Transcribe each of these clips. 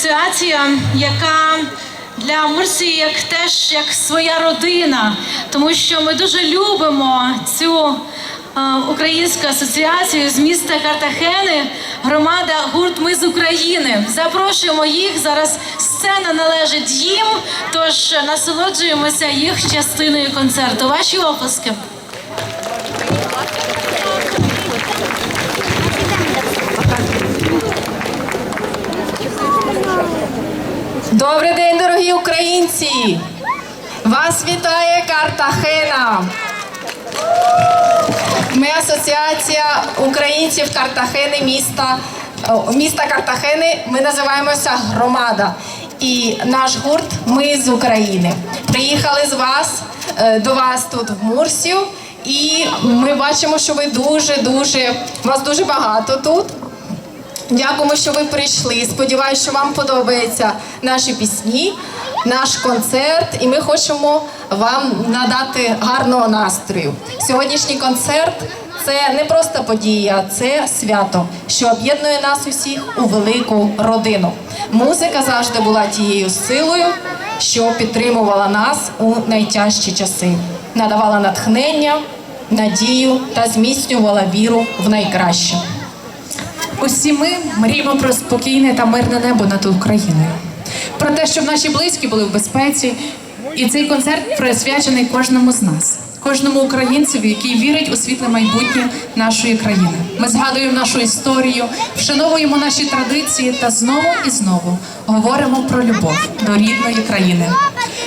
Асоціація, яка для Мурсії як теж як своя родина, тому що ми дуже любимо цю е, українську асоціацію з міста Картахени, громада гурт Ми з України. Запрошуємо їх зараз. Сцена належить їм, тож насолоджуємося їх частиною концерту. Ваші оплески. Добрий день, дорогі українці! Вас вітає Картахена. Ми асоціація українців Картахени міста, міста Картахени. Ми називаємося Громада. І наш гурт Ми з України. Приїхали з вас е, до вас тут в Мурсію. І ми бачимо, що ви дуже дуже вас дуже багато тут. Дякуємо, що ви прийшли. Сподіваюся, що вам подобаються наші пісні, наш концерт, і ми хочемо вам надати гарного настрою. Сьогоднішній концерт це не просто подія, це свято, що об'єднує нас усіх у велику родину. Музика завжди була тією силою, що підтримувала нас у найтяжчі часи, надавала натхнення, надію та зміцнювала віру в найкраще. Усі ми мріємо про спокійне та мирне небо над Україною, про те, щоб наші близькі були в безпеці. І цей концерт присвячений кожному з нас, кожному українцеві, який вірить у світле майбутнє нашої країни. Ми згадуємо нашу історію, вшановуємо наші традиції та знову і знову говоримо про любов до рідної країни.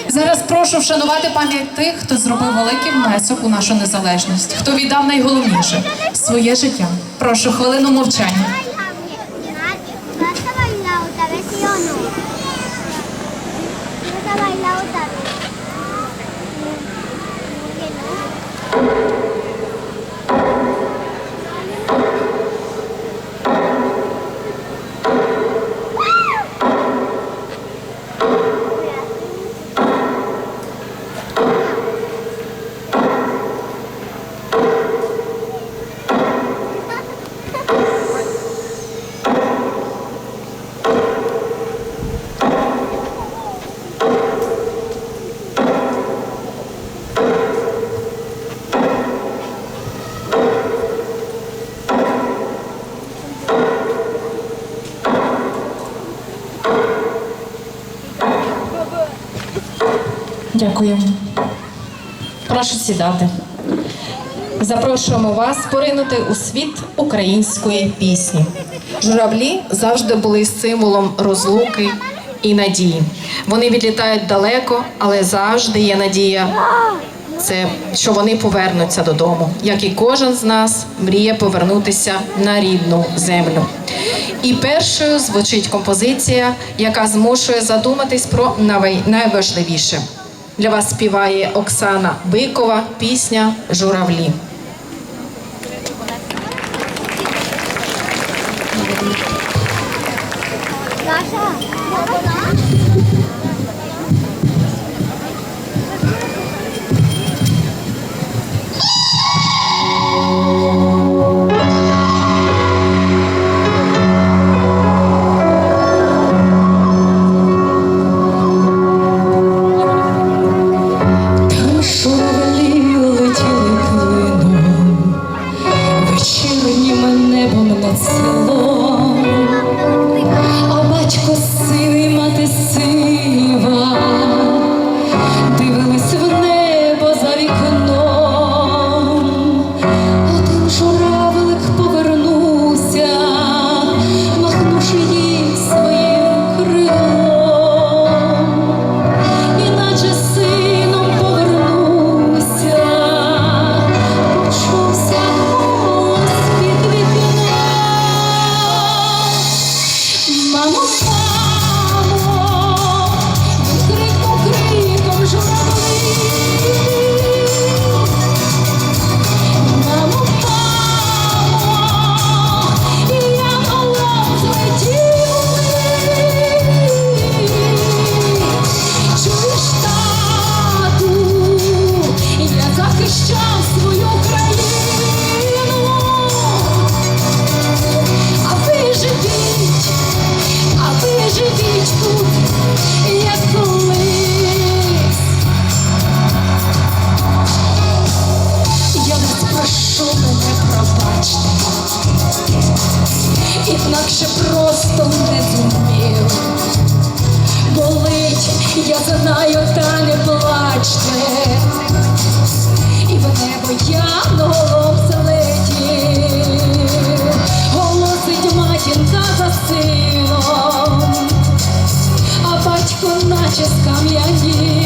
Зараз прошу вшанувати пам'ять тих, хто зробив великий внесок у нашу незалежність, хто віддав найголовніше своє життя. Прошу хвилину мовчання. Дякуємо. Прошу сідати. Запрошуємо вас поринути у світ української пісні. Журавлі завжди були символом розлуки і надії. Вони відлітають далеко, але завжди є надія. Це що вони повернуться додому, як і кожен з нас мріє повернутися на рідну землю. І першою звучить композиція, яка змушує задуматись про найважливіше. Для вас співає Оксана Бикова пісня Журавлі. Sasha, і в небо янголом голосить матінка за сином, а батько наче скам'янів.